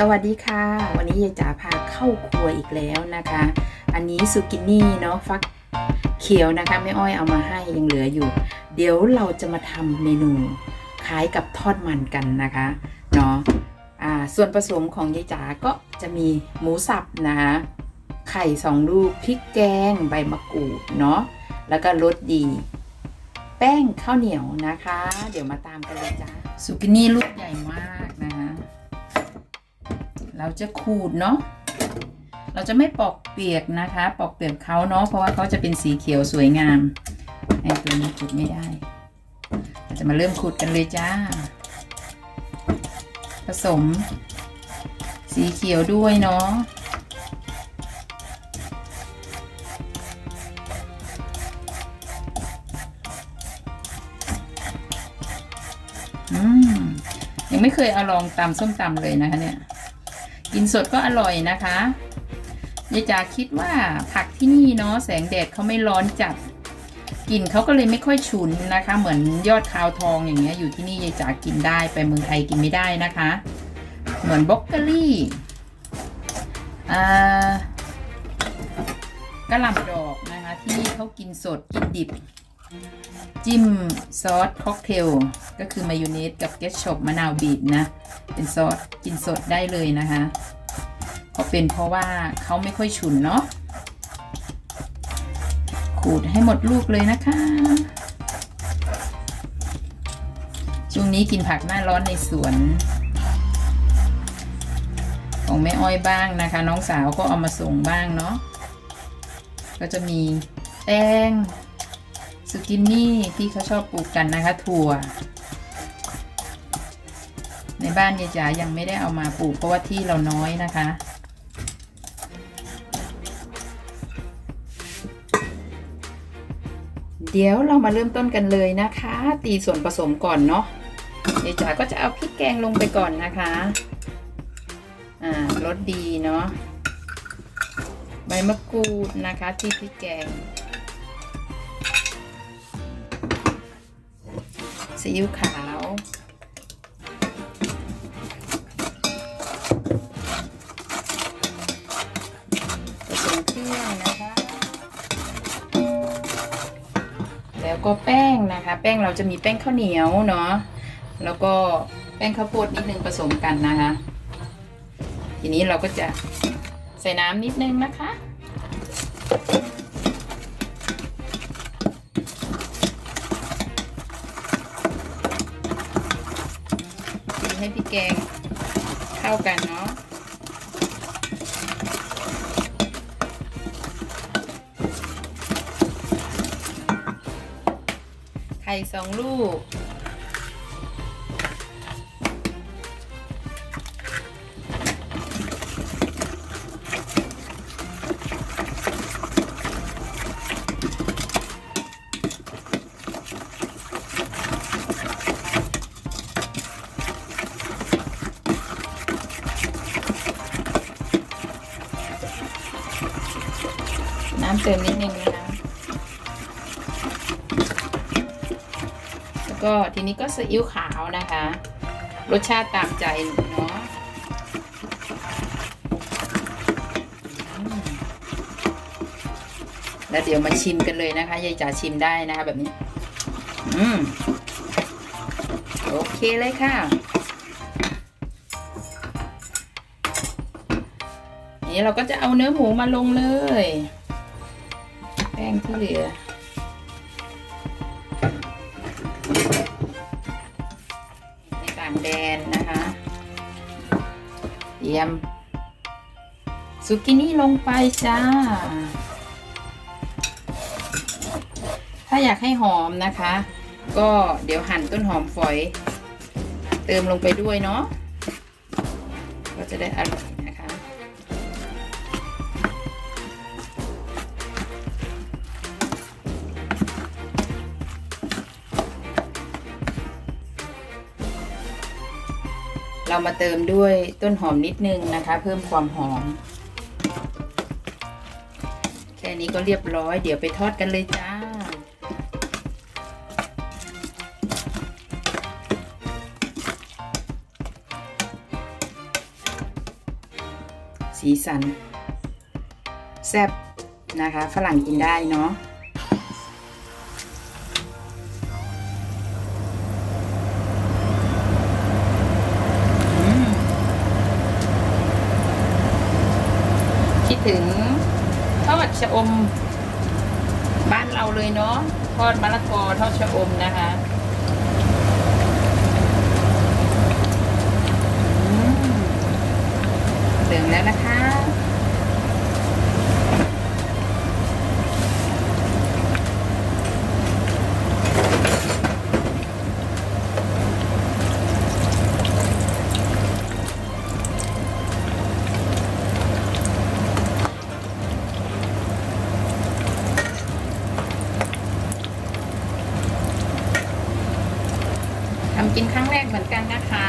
สวัสดีค่ะ วันนี้ยายจ๋าพาเข้าครัวอีกแล้วนะคะ อันนี้สุกินี่เนาะฟักเขียวนะคะแม่อ้อยเอามาให้ยังเหลืออยู่ เดี๋ยวเราจะมาทำเมนูคล้ายกับทอดมันกันนะคะเนาะอ่าส่วนผสมของยายจ๋าก็จะมีหมูสับนะคะไข่สองลูกพริกแกงใบมะกรูดเนาะแล้วก็รสดี แป้งข้าวเหนียวนะคะ เดี๋ยวมาตามกันเลยจ้าสุกินี่ลูกใหญ่มาก เราจะขูดเนาะเราจะไม่ปอกเปียกนะคะ ปอกเปลือกเขาเนาะเพราะว่าเขาจะเป็นสีเขียวสวยงามไอ้ตัวนี้ขูดไม่ได้เราจะมาเริ่มขูดกันเลยจ้า ผสม สีเขียวด้วยเนาะอืมยังไม่เคยเอาลองตำส้มตำเลยนะคะเนี่ย กินสดก็อร่อยนะคะยายจ๋าคิดว่าผักที่นี่เนาะแสงแดดเขาไม่ร้อนจัดกลิ่นเขาก็เลยไม่ค่อยฉุนนะคะ เหมือนยอดคาวทองอย่างเงี้ยอยู่ที่นี่ยายจ๋ากินได้ไปเมืองไทยกินไม่ได้นะคะ เหมือนบล็อกเกอรี่อ่ากระหล่ำดอกนะคะที่เขากินสดกินดิบ จิ้มซอสค็อกเทลก็คือมายองเนสกับเกชชอปมะนาวบีบนะ เป็นซอสกินสดได้เลยนะคะก็เป็นเพราะว่าเขาไม่ค่อยฉุนเนาะขูดให้หมดลูกเลยนะคะ ช่วงนี้กินผักหน้าร้อนในสวน ของแม่อ้อยบ้างนะคะ น้องสาวก็เอามาส่งบ้างเนาะก็จะมีแตง สกินนี่ที่เขาชอบปลูกกันนะคะ ถั่ว ในบ้านยายจ๋ายังไม่ได้เอามาปลูกเพราะว่าที่เราน้อยนะคะเดี๋ยวเรามาเริ่มต้นกันเลยนะคะ ตีส่วนผสมก่อนเนาะยายจ๋าก็จะเอาพริกแกงลงไปก่อนนะคะ อ่ารสดีเนาะใบมะกรูดนะคะที่พริกแกง ซีอิ๊วขาว ผสมเครื่องนะคะ แล้วก็แป้งนะคะ แป้งเราจะมีแป้งข้าวเหนียวเนาะ แล้วก็แป้งข้าวโพดนิดนึงผสมกันนะคะ ทีนี้เราก็จะใส่น้ำนิดนึงนะคะ ให้พี่แกงเข้ากันเนาะไข่สองลูก ติมนิดนึงนะคะแล้วก็ทีนี้ก็ซีอิ๊วขาวนะคะ รสชาติตามใจเนาะแล้วเดี๋ยวมาชิมกันเลยนะคะยายจ๋าชิมได้นะคะแบบนี้ อืมโอเคเลยค่ะ นี่เราก็จะเอาเนื้อหมูมาลงเลย งที่เหลือ ในต่างแดนนะคะเตรียมซุกินี่ลงไปจ้า ถ้าอยากให้หอมนะคะ ก็เดี๋ยวหั่นต้นหอมฝอย เติมลงไปด้วยเนาะ ก็จะได้อร่อย เรามาเติมด้วยต้นหอมนิดนึงนะคะ เพิ่มความหอม แค่นี้ก็เรียบร้อย เดี๋ยวไปทอดกันเลยจ้าสีสัน แซ่บนะคะ ฝรั่งกินได้เนาะ ถึงทอดชะอม บ้านเราเลยเนาะทอดมะละกอทอดชะอมนะคะ เหมือนกันนะคะ